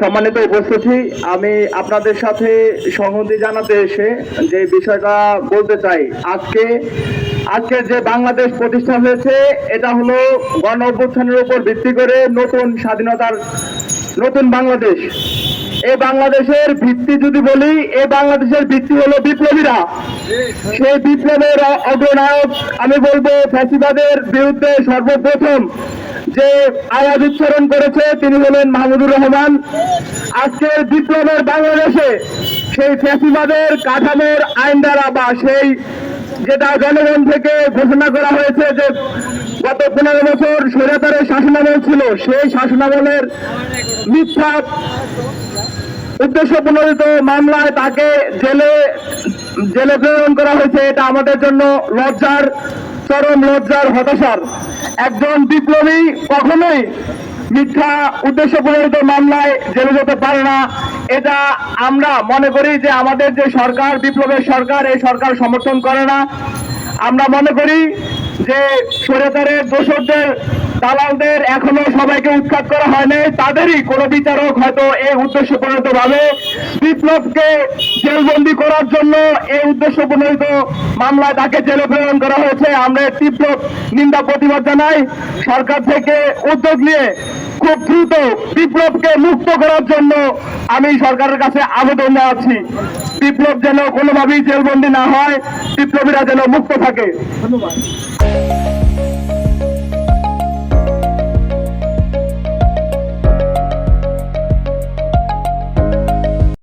সম্মানিত উপস্থিতি, আমি আপনাদের সাথে সংহতি জানাতে এসে যে বিষয়টা বলতে চাই, আজকে আজকে যে বাংলাদেশ প্রতিষ্ঠা হয়েছে, এটা হলো গণ অভ্যুত্থানের উপর ভিত্তি করে নতুন স্বাধীনতার নতুন বাংলাদেশ। এই বাংলাদেশের ভিত্তি যদি বলি এ বাংলাদেশের ভিত্তি হলো বিপ্লবীরা। সেই বিপ্লবের অগ্রনায়ক, আমি বলব, ফ্যাসিবাদের বিরুদ্ধে সর্বপ্রথম যে আওয়াজ উচ্চারণ করেছে, তিনি হলেন মাহমুদুর রহমান। আজকের বিপ্লবের বাংলাদেশে সেই ফ্যাসিবাদের কাঠামোর আইন দ্বারা বা সেই যেটা জনগণ থেকে ঘোষণা করা হয়েছে যে গত পনেরো বছর স্বৈরাচারের শাসনামল ছিল, সেই শাসনামলের মিথ্যা উদ্দেশ্য প্রণোদিত মামলায় তাকে জেলে জেলে প্রেরণ করা হয়েছে। এটা আমাদের জন্য লজ্জার চরম লজ্জার হতাশার একজন বিপ্লবী কখনোই মিথ্যা উদ্দেশ্য প্রণিত মামলায় জেলে যেতে পারে না। এটা আমরা মনে করি যে আমাদের যে সরকার, বিপ্লবের সরকার, এই সরকার সমর্থন করে না। আমরা মনে করি যে স্বৈরাচারের দোষরদের দালালদের এখনও সবাইকে উৎখাত করা হয়নি তাদেরই কোনো বিচারক হয়তো এই উদ্দেশ্য প্রণীত ভাবে বিপ্লবকে জেলবন্দি করার জন্য এই উদ্দেশ্য প্রণীত মামলায় তাকে জেলে প্রেরণ করা হয়েছে। আমরা তীব্র নিন্দা, প্রতিবাদ জানাই। সরকার থেকে উদ্যোগ নিয়ে খুব দ্রুত বিপ্লবকে মুক্ত করার জন্য আমি সরকারের কাছে আবেদন জানাচ্ছি। বিপ্লব যেন কোনোভাবেই জেলবন্দি না হয়, বিপ্লবীরা যেন মুক্ত থাকে। ধন্যবাদ।